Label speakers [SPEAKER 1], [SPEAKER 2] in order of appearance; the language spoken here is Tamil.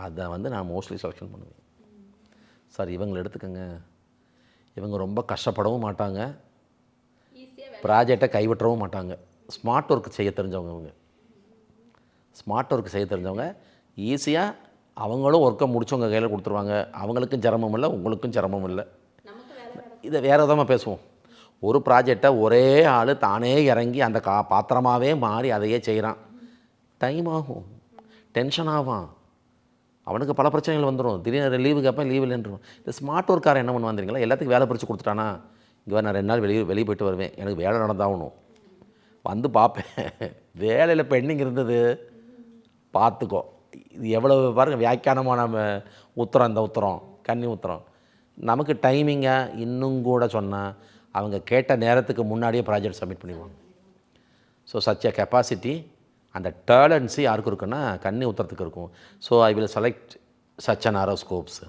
[SPEAKER 1] அதை வந்து நான் மோஸ்ட்லி செலெக்ஷன் பண்ணுவேன். சார் இவங்களை எடுத்துக்கோங்க. இவங்க ரொம்ப கஷ்டப்படவும் மாட்டாங்க. ப்ராஜெக்டை கைவிட்டவும் மாட்டாங்க. ஸ்மார்ட் ஒர்க் செய்ய தெரிஞ்சவங்க இவங்க. ஸ்மார்ட் ஒர்க் செய்ய தெரிஞ்சவங்க. ஈஸியாக அவங்களும் ஒர்க்கை முடிச்சவங்க கையில் கொடுத்துருவாங்க. அவங்களுக்கும் சிரமம் இல்லை உங்களுக்கும் சிரமம் இல்லை. இதை வேறு விதமாக பேசுவோம். ஒரு ப்ராஜெக்டை ஒரே ஆள் தானே இறங்கி அந்த கா பாத்திரமாகவே மாறி அதையே செய்கிறான் டைம் ஆகும். டென்ஷன் ஆவான். அவனுக்கு பல பிரச்சனைகள் வந்துடும் திடீர்னு லீவு கேட்பேன் லீவ் இல்லைன்றும் இந்த ஸ்மார்ட் ஒர்க்காரன் என்ன பண்ணுவான் தெரியுங்களா? எல்லாத்துக்கும் வேலை பிரித்து கொடுத்துட்டானா இங்கே நான் ரெண்டு நாள் வெளியே வெளியே போயிட்டு வருவேன். எனக்கு வேலை நடந்தாகணும். வந்து பார்ப்பேன். வேலையில் பெண்ணிங் இருந்தது. பார்த்துக்கோ. இது எவ்வளோ பாருங்க வியாக்கியானமாக நம்ம உத்தரம் இந்த உத்தரம் கன்னி உத்தரம். நமக்கு டைமிங்காக இன்னும் கூட சொன்னால் அவங்க கேட்ட நேரத்துக்கு முன்னாடியே ப்ராஜெக்ட் சப்மிட் பண்ணிடுவாங்க. ஸோ சச் கெப்பாசிட்டி அந்த டேலண்ட்ஸு யாருக்கு இருக்குன்னா கண்ணி உத்தரத்துக்கு இருக்கும். So I will select such an horoscopes